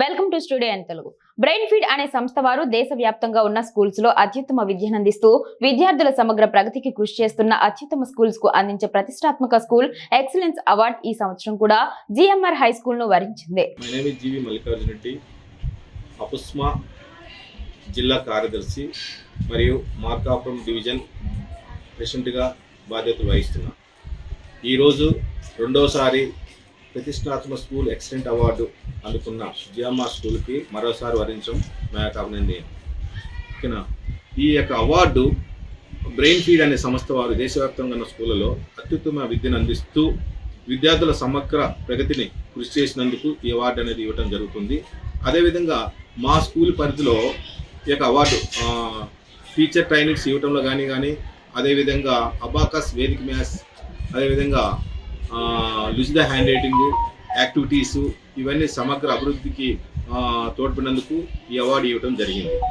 Welcome to studio and Telugu brain feed అనే సంస్థ వారు దేశవ్యాప్తంగా ఉన్న స్కూల్స్లో అత్యుత్తమ విద్యనందిస్తూ విద్యార్థుల సమగ్ర ప్రగతికి కృషి చేస్తున్న అత్యుత్తమ స్కూల్స్కు అందించే ప్రతిష్టాత్మక స్కూల్ ఎక్సలెన్స్ అవార్డ్ ఈ సంవత్సరం కూడా జిఎంఆర్ హై స్కూల్ను వరించింది. అపుస్మా జిల్లా కార్యదర్శి మరియు మార్కాపురం డివిజన్ ప్రెసిడెంట్గా బాధ్యతలు వహిస్తున్నా. ఈరోజు రెండోసారి ప్రతిష్టాత్మక స్కూల్ ఎక్సలెంట్ అవార్డు అందుకున్న జిఎంఆర్ స్కూల్కి మరోసారి వరించడం మా యొక్క అభినందన ఓకేనా? ఈ యొక్క అవార్డు బ్రెయిన్ ఫీడ్ అనే సంస్థ వారు దేశవ్యాప్తంగా ఉన్న స్కూళ్ళలో అత్యుత్తమ విద్యను అందిస్తూ విద్యార్థుల సమగ్ర ప్రగతిని కృషి చేసినందుకు ఈ అవార్డు అనేది ఇవ్వడం జరుగుతుంది. అదేవిధంగా మా స్కూల్ పరిధిలో ఈ యొక్క అవార్డు టీచర్ ట్రైనింగ్స్ ఇవ్వటంలో కానీ కానీ అదేవిధంగా అబాకస్ వేదిక మ్యాథ్స్ అదేవిధంగా లుజిద హ్యాండ్ రైటింగ్ యాక్టివిటీసు ఇవన్నీ సమగ్ర అభివృద్ధికి తోడ్పడినందుకు ఈ అవార్డు ఇవ్వడం జరిగింది.